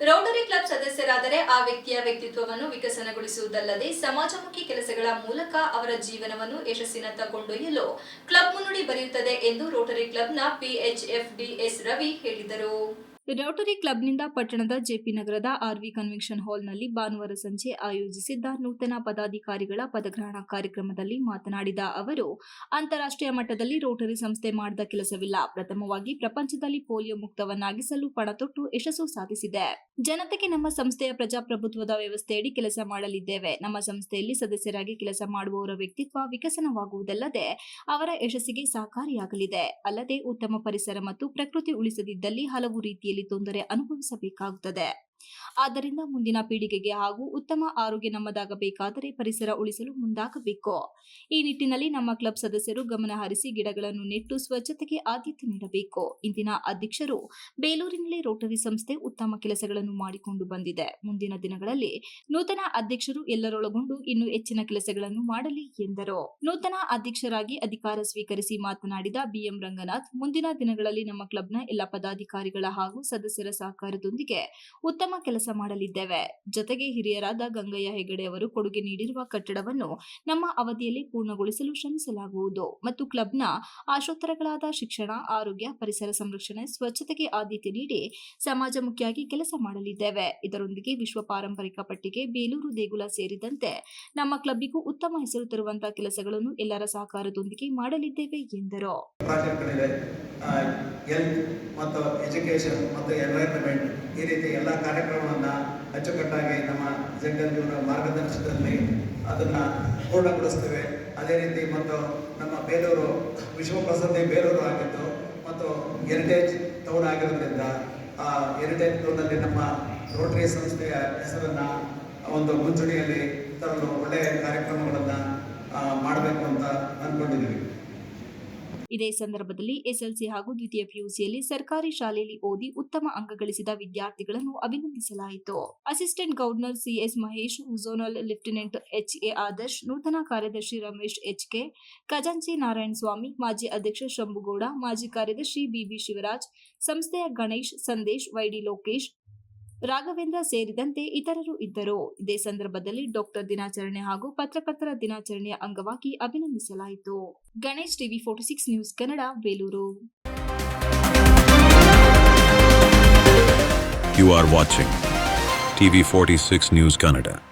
Rotary club ಸದಸ್ಯರಾದರೆ ಆ ವ್ಯಕ್ತಿಯ ವ್ಯಕ್ತಿತ್ವವನ್ನು ವಿಕಸನಗೊಳಿಸುವುದಲ್ಲದೆ ಸಮಾಜಮುಖಿ ಕೆಲಸಗಳ ಮೂಲಕ ಅವರ ಜೀವನವನ್ನು ಯಶಸ್ಸಿನತ್ತ ಕೊಂಡೊಯ್ಯಲು ಕ್ಲಬ್ ಮುನ್ನುಡಿ ಬರೆಯುತ್ತದೆ ಎಂದು ರೋಟರಿ ಕ್ಲಬ್ನ ಪಿಎಚ್ಎಫ್ಡಿಎಸ್ ರವಿ ಹೇಳಿದರು. ರೋಟರಿ ಕ್ಲಬ್ನಿಂದ ಪಟ್ಟಣದ ಜೆಪಿ ನಗರದ ಆರ್ವಿ ಕನ್ವೆನ್ಷನ್ ಹಾಲ್ನಲ್ಲಿ ಭಾನುವಾರ ಸಂಜೆ ಆಯೋಜಿಸಿದ್ದ ನೂತನ ಪದಾಧಿಕಾರಿಗಳ ಪದಗ್ರಹಣ ಕಾರ್ಯಕ್ರಮದಲ್ಲಿ ಮಾತನಾಡಿದ ಅವರು, ಅಂತಾರಾಷ್ಟ್ರೀಯ ಮಟ್ಟದಲ್ಲಿ ರೋಟರಿ ಸಂಸ್ಥೆ ಮಾಡಿದ ಕೆಲಸವಿಲ್ಲ. ಪ್ರಥಮವಾಗಿ ಪ್ರಪಂಚದಲ್ಲಿ ಪೋಲಿಯೋ ಮುಕ್ತವನ್ನಾಗಿಸಲು ಪಣತೊಟ್ಟು ಯಶಸ್ಸು ಸಾಧಿಸಿದೆ. ಜನತೆಗೆ ನಮ್ಮ ಸಂಸ್ಥೆಯ ಪ್ರಜಾಪ್ರಭುತ್ವದ ವ್ಯವಸ್ಥೆಯಡಿ ಕೆಲಸ ಮಾಡಲಿದ್ದೇವೆ. ನಮ್ಮ ಸಂಸ್ಥೆಯಲ್ಲಿ ಸದಸ್ಯರಾಗಿ ಕೆಲಸ ಮಾಡುವವರ ವ್ಯಕ್ತಿತ್ವ ವಿಕಸನವಾಗುವುದಲ್ಲದೆ ಅವರ ಯಶಸ್ಸಿಗೆ ಸಹಕಾರಿಯಾಗಲಿದೆ. ಅಲ್ಲದೆ ಉತ್ತಮ ಪರಿಸರ ಮತ್ತು ಪ್ರಕೃತಿ ಉಳಿಸದಿದ್ದಲ್ಲಿ ಹಲವು ರೀತಿಯಲ್ಲಿ ತೊಂದರೆ ಅನುಭವಿಸಬೇಕಾಗುತ್ತದೆ. ಆದ್ದರಿಂದ ಮುಂದಿನ ಪೀಳಿಗೆಗೆ ಹಾಗೂ ಉತ್ತಮ ಆರೋಗ್ಯ ನಮ್ಮದಾಗಬೇಕಾದರೆ ಪರಿಸರ ಉಳಿಸಲು ಮುಂದಾಗಬೇಕು. ಈ ನಿಟ್ಟಿನಲ್ಲಿ ನಮ್ಮ ಕ್ಲಬ್ ಸದಸ್ಯರು ಗಮನ ಹರಿಸಿ ಗಿಡಗಳನ್ನು ನೆಟ್ಟು ಸ್ವಚ್ಛತೆಗೆ ಆದ್ಯತೆ ನೀಡಬೇಕು. ಇಂದಿನ ಅಧ್ಯಕ್ಷರು ಬೇಲೂರಿನಲ್ಲಿ ರೋಟರಿ ಸಂಸ್ಥೆ ಉತ್ತಮ ಕೆಲಸಗಳನ್ನು ಮಾಡಿಕೊಂಡು ಬಂದಿದೆ. ಮುಂದಿನ ದಿನಗಳಲ್ಲಿ ನೂತನ ಅಧ್ಯಕ್ಷರು ಎಲ್ಲರೊಳಗೊಂಡು ಇನ್ನೂ ಹೆಚ್ಚಿನ ಕೆಲಸಗಳನ್ನು ಮಾಡಲಿ ಎಂದರು. ನೂತನ ಅಧ್ಯಕ್ಷರಾಗಿ ಅಧಿಕಾರ ಸ್ವೀಕರಿಸಿ ಮಾತನಾಡಿದ ಬಿಎಂ ರಂಗನಾಥ್, ಮುಂದಿನ ದಿನಗಳಲ್ಲಿ ನಮ್ಮ ಕ್ಲಬ್ನ ಎಲ್ಲ ಪದಾಧಿಕಾರಿಗಳ ಹಾಗೂ ಸದಸ್ಯರ ಸಹಕಾರದೊಂದಿಗೆ ಉತ್ತಮ ಕೆಲಸ ಮಾಡಲಿದ್ದೇವೆ. ಜೊತೆಗೆ ಹಿರಿಯರಾದ ಗಂಗಯ್ಯ ಹೆಗಡೆ ಅವರು ಕೊಡುಗೆ ನೀಡಿರುವ ಕಟ್ಟಡವನ್ನು ನಮ್ಮ ಅವಧಿಯಲ್ಲಿ ಪೂರ್ಣಗೊಳಿಸಲು ಶ್ರಮಿಸಲಾಗುವುದು. ಮತ್ತು ಕ್ಲಬ್ನ ಆಶೋತ್ತರಗಳಾದ ಶಿಕ್ಷಣ, ಆರೋಗ್ಯ, ಪರಿಸರ ಸಂರಕ್ಷಣೆ, ಸ್ವಚ್ಛತೆಗೆ ಆದ್ಯತೆ ನೀಡಿ ಸಮಾಜಮುಖಿಯಾಗಿ ಕೆಲಸ ಮಾಡಲಿದ್ದೇವೆ. ಇದರೊಂದಿಗೆ ವಿಶ್ವ ಪಾರಂಪರಿಕ ಪಟ್ಟಿಗೆ ಬೇಲೂರು ದೇಗುಲ ಸೇರಿದಂತೆ ನಮ್ಮ ಕ್ಲಬ್ಬಿಗೂ ಉತ್ತಮ ಹೆಸರು ತರುವಂತಹ ಕೆಲಸಗಳನ್ನು ಎಲ್ಲರ ಸಹಕಾರದೊಂದಿಗೆ ಮಾಡಲಿದ್ದೇವೆ ಎಂದರು. ಮತ್ತು ಎಜುಕೇಷನ್ ಮತ್ತು ಎನ್ವೈರನ್ಮೆಂಟ್ ಈ ರೀತಿ ಎಲ್ಲ ಕಾರ್ಯಕ್ರಮವನ್ನು ಅಚ್ಚುಕಟ್ಟಾಗಿ ನಮ್ಮ ಜಂಗಲ್ ಇವರ ಮಾರ್ಗದರ್ಶನದಲ್ಲಿ ಅದನ್ನು ಪೂರ್ಣಗೊಳಿಸ್ತೇವೆ. ಅದೇ ರೀತಿ ಮತ್ತು ನಮ್ಮ ಬೇಲೂರು ವಿಶ್ವ ಪ್ರಸಿದ್ಧಿ ಬೇಲೂರು ಆಗಿತ್ತು ಮತ್ತು ಹೆರಿಟೇಜ್ ಟೌನ್ ಆಗಿರೋದ್ರಿಂದ, ಆ ಹೆರಿಟೇಜ್ ಟೌನಲ್ಲಿ ನಮ್ಮ ರೋಟರಿ ಸಂಸ್ಥೆಯ ಹೆಸರನ್ನು ಒಂದು ಮುಂಚೂಣಿಯಲ್ಲಿ ತರಲು ಒಳ್ಳೆಯ ಕಾರ್ಯಕ್ರಮಗಳನ್ನು ಮಾಡಬೇಕು ಅಂತ ಅಂದ್ಕೊಂಡಿದ್ದೀವಿ ಇದೇ ಸಂದರ್ಭದಲ್ಲಿ ಎಸ್ಎಲ್ಸಿ ಹಾಗೂ ದ್ವಿತೀಯ ಪಿಯುಸಿಯಲ್ಲಿ ಸರ್ಕಾರಿ ಶಾಲೆಯಲ್ಲಿ ಓದಿ ಉತ್ತಮ ಅಂಕ ಗಳಿಸಿದ ವಿದ್ಯಾರ್ಥಿಗಳನ್ನು ಅಭಿನಂದಿಸಲಾಯಿತು. Assistant governor CS Mahesh, zonal lieutenant H A Adarsh, ನೂತನ ಕಾರ್ಯದರ್ಶಿ ರಮೇಶ್ ಎಚ್ ಕೆ ಖಜಾಂಚಿ ನಾರಾಯಣ ಸ್ವಾಮಿ, ಮಾಜಿ ಅಧ್ಯಕ್ಷ ಶಂಭುಗೌಡ, ಮಾಜಿ ಕಾರ್ಯದರ್ಶಿ ಬಿಬಿ ಶಿವರಾಜ್, ಸಂಸ್ಥೆಯ ಗಣೇಶ್, ಸಂದೇಶ್, ವೈಡಿ ಲೋಕೇಶ್ ರಾಘವೇಂದ್ರ ಸೇರಿದಂತೆ ಇತರರು ಇದ್ದರು. ಇದೇ ಸಂದರ್ಭದಲ್ಲಿ ಡಾಕ್ಟರ್ ದಿನಾಚರಣೆ ಹಾಗೂ ಪತ್ರಕರ್ತರ ದಿನಾಚರಣೆಯ ಅಂಗವಾಗಿ ಅಭಿನಂದಿಸಲಾಯಿತು. Ganesh TV forty six news Kannada, Belur. You are watching TV46 News Kannada.